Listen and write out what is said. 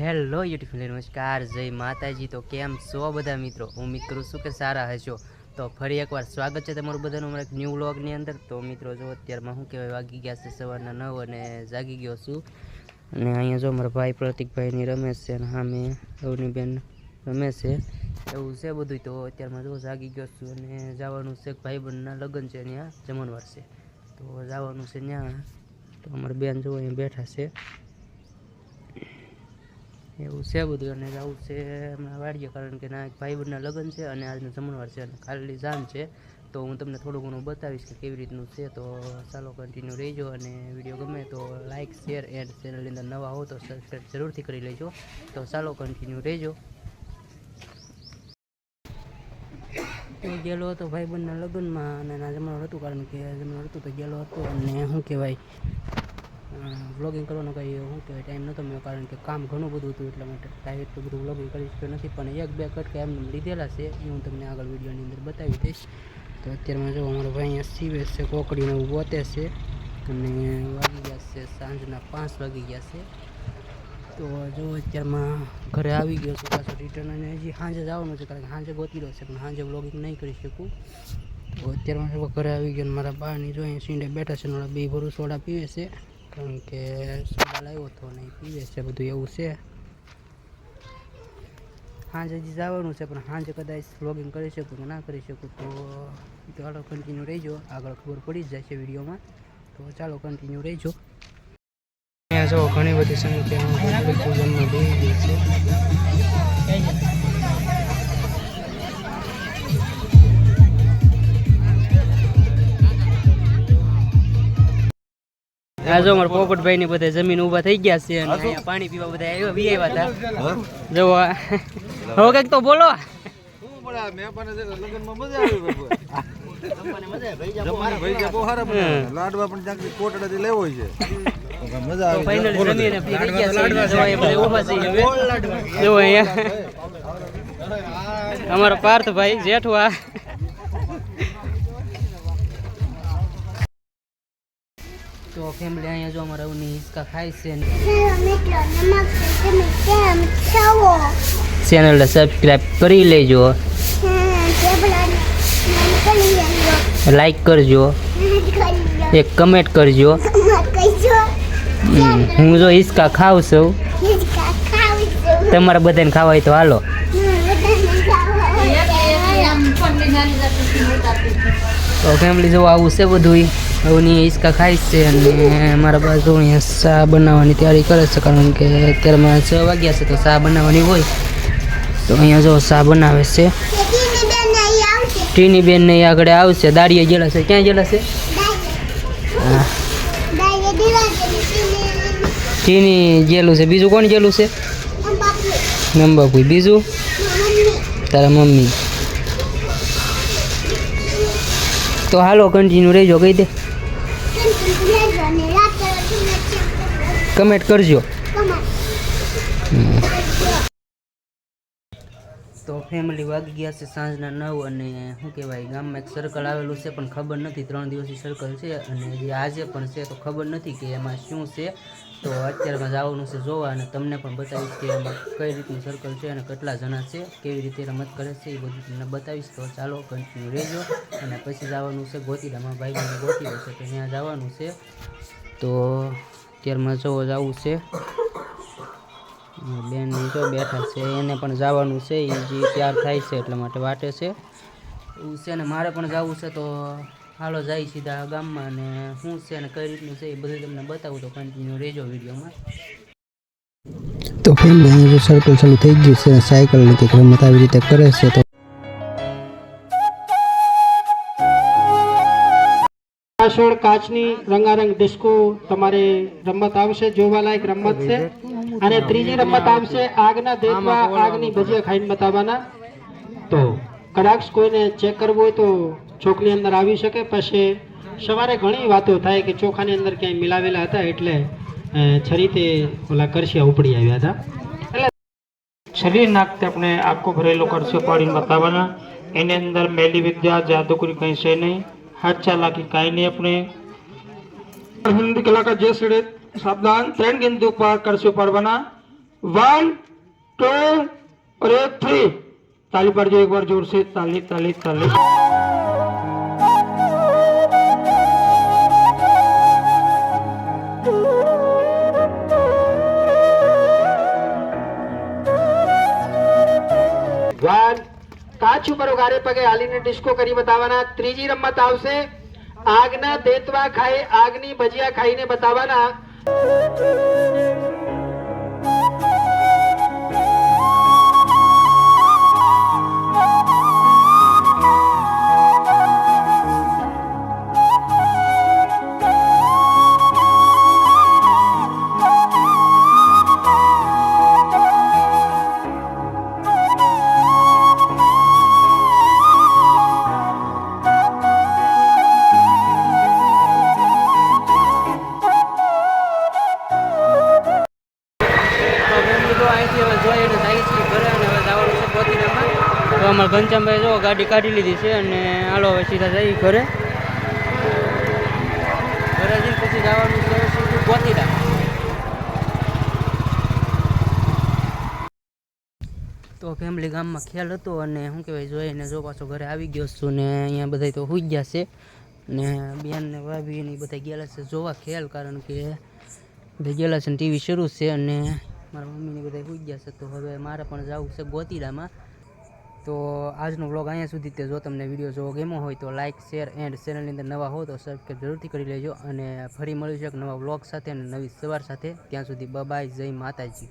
Hello YouTube નમસ્કાર, જય માતાજી. તો કેમ છો બધા મિત્રો? હું કરું છું કે સારા હશો? તો ફરી એકવાર સ્વાગત છે તમારું બધાનું અમારા ન્યૂ વ્લોગની અંદર. તો મિત્રો, જો અત્યારમાં શું કહેવાય, વાગી ગયા છે સવારના નવ અને જાગી ગયો છું. અને અહીંયા જો અમારા ભાઈ પ્રતિકભાઈની રમેશ છે અને સામે અવનીબેન રમે છે. એવું છે બધું તો અત્યારમાં જો જાગી ગયો છું અને જવાનું છે ભાઈબંધના લગ્ન છે ત્યાં જમણવાર છે. તો જવાનું છે ત્યાં. તો અમારા બેન જો અહીંયા બેઠા છે. એવું છે બધું અને જવું છે. હમણાં વાડીએ કારણ કે ના એક ભાઈબંધના લગ્ન છે અને આજનો જમણવાર છે અને ખાલી જાન છે. તો હું તમને થોડું ઘણું બતાવીશ કે કેવી રીતનું છે. તો ચાલો કન્ટિન્યુ રહેજો અને વીડિયો ગમે તો લાઇક શેર એન્ડ ચેનલની અંદર નવા હો તો સબસ્ક્રાઈબ જરૂરથી કરી લેજો. તો ચાલો કન્ટિન્યુ રહેજો તો ગયેલો હતો ભાઈબંધના લગ્નમાં અને ના જમણવાર હતું કારણ કે જમણવાર હતું તો ગયેલો હતો. અને શું કહેવાય? વ્લોગિંગ કરવાનો કંઈ શું કહેવાય ટાઈમ નહોતો મળ્યો, કારણ કે કામ ઘણું બધું હતું એટલા માટે. ટાઈમ એટલું બધું વ્લોગિંગ કરી શક્યો નથી, પણ એક બે કટકા એમ લીધેલા છે, એ હું તમને આગળ વિડીયોની અંદર બતાવી દઈશ. તો અત્યારમાં જો અમારો ભાઈ અહીંયા સીવે છે કોકડીને એવું ગોતે છે, અને વાગી ગયા છે સાંજના પાંચ વાગી ગયા છે. તો જો અત્યારમાં ઘરે આવી ગયો છું, પાછો રિટર્ન અને હજી સાંજે જવાનું છે, કારણ કે સાંજે ગોતી રહ્યો છે, પણ સાંજે વ્લોગિંગ નહીં કરી શકું. તો અત્યારમાં ઘરે આવી ગયો મારા બાની જો અહીંયા સીંડે બેઠા છે બે ભરું સોડા પીવે છે. કારણ કે સોડા લાવ્યો હતો ને પીવે છે, બધું એવું છે. સાંજે હજી જવાનું છે, પણ સાંજે કદાચ વ્લોગિંગ કરી શકું કે ના કરી શકું તો ચાલો કન્ટિન્યુ રહેજો. આગળ ખબર પડી જ જશે વિડીયોમાં. તો ચાલો કન્ટિન્યુ રહેજો. અહીંયા જો ઘણી બધી સંખ્યામાં છે. આ જો અમારા પોપટભાઈ ની બધા જમીન ઊભા થઈ ગયા છે અને અહીંયા પાણી પીવા બધા આવ્યા બી આવ્યા હતા. જો હવે કંઈક તો બોલો. લાડવા પણ ત્યાંથી કોટડાથી લેવો છે. મજા પાર્થભાઈ આવે તો ફેમિલી અહીંયા જો અમારા ઉની હિસકા ખાય છે ને. ચેનલને સબસ્ક્રાઈબ કરી લેજો. લાઈક કરજો. એક કમેન્ટ કરજો. હું જો હિસકા ખાઉં છું. તમારા બધાને ખાવા હોય તો હાલો. તો ફેમિલી જો આવું છે બધું અવની હિંચકા ખાઈશ છે અને મારા બાજુ અહીંયા ચા બનાવવાની તૈયારી કરે છે, કારણ કે અત્યારમાં છ વાગ્યા છે તો ચા બનાવવાની હોય. તો અહીંયા જો ચા બનાવે છે. ટીની બેન ને આગળ આવશે દાડીએ ગયેલા છે ક્યાં ગયેલા છે ટીની ગયેલું છે. બીજું કોણ ગયેલું છે? નંબાપુઈ. બીજું? તારા મમ્મી. તો હાલો કન્ટિન્યુ રહેજો, કહી દે. કમેન્ટ કરજો. તો ફેમિલી વાગી ગયા છે સાંજના નવ અને શું કહેવાય, ગામમાં એક સર્કલ આવેલું છે, પણ ખબર નથી, ત્રણ દિવસથી સર્કલ છે અને જે આજે પણ છે તો ખબર નથી કે એમાં શું છે. તો અત્યારમાં જવાનું છે જોવા અને તમને પણ બતાવીશ કે એમાં કઈ રીતનું સર્કલ છે અને કેટલા જણા છે, કેવી રીતે રમત કરે છે એ બધું તમને બતાવીશ. તો ચાલો કન્ટિન્યુ રહેજો અને પછી જવાનું છે ગોતીડામાં ભાઈ ગોતીડો છે તો ત્યાં જવાનું છે. તો અત્યારમાં જો જવું છે. બેન જો બેઠા છે, એને પણ જવાનું છે એ જે તૈયાર થાય છે એટલા માટે વાટે છે. એવું છે ને મારે પણ જવું છે તો હાલો જાય સીધા ગામમાં ને શું છે ને કઈ રીતનું છે એ બધું તમને બતાવું તો કન્ટિન્યુ રહેજો વિડીયોમાં. તો ફેમિલી સર્કલ ચાલુ થઈ ગયું છે સાયકલની કંઈક આવી રીતે કરે છે તો પાછળ કાચની રંગારંગ ડિસ્કો તમારે રમત આવશે, જોવાલાયક રમત છે. અને ત્રીજી રમત આવશે, આગના દેશમાં આગની ભજીયા ખાઈને બતાવવાના. તો કદાચ કોઈને ચેક કરવું હોય તો ચોકની અંદર આવી શકે. પછી સવારે ઘણી વાતો થાય કે ચોખાની અંદર ક્યાંય મિલાવેલા હતા એટલે છરી છરીતે ઓલા કરશિયા ઉપડી આવ્યા હતા. એટલે શરીર નાખતે આપણે આખો ભરેલો કરશિયો પાડીને બતાવવાના. એની અંદર મેલી વિદ્યા જાદુગરી કંઈ છે નહીં. હાથ ચાલાકી કાંઈ નહીં આપણે हिंदी कला का जय श्री सावधान ट्रेन गिनती पर करशो पड़वाना वन टू और एक थ्री ताली पड़ जाओ एक बार जोर से ताली ताली ताली વન કાચ ઉપર ઉગારે પગે હાલીને ડિસ્કો કરી બતાવવાના. ત્રીજી રમત આવશે. આગના દેતવા ખાઈ, આગની ભજીયા ખાઈને બતાવવાના. ઘનશ્યામભાઈ જો ગાડી કાઢી લીધી છે અને હાલો હવે સીધા જઈ ઘરે. ઘરે જઈને પછી જવાનું છે સીધું પોતીના તો ફેમિલી ગામમાં ખ્યાલ હતો અને શું કહેવાય જોઈને જો પાછો ઘરે આવી ગયો છું ને અહીંયા બધા તો હોઈ ગયા છે. ને બેન ને ભાભી ને બધા ગયેલા છે જોવા ખ્યાલ, કારણ કે બધા ગયેલા છે ટીવી શરૂ છે અને મારા મમ્મીને બધા હોઈ ગયા છે. તો હવે મારે પણ જવું છે ગોતીડામાં. તો આજનો વ્લોગ અહીંયા સુધી તે જો તમને વીડિયો જોવો ગમ્યો હોય તો લાઇક શેર એન્ડ ચેનલની અંદર નવા હો તો સબસ્ક્રાઈબ જરૂરથી કરી લેજો અને ફરી મળીશું એક નવા વ્લોગ સાથે અને નવી સવાર સાથે. ત્યાં સુધી બાય જય માતાજી.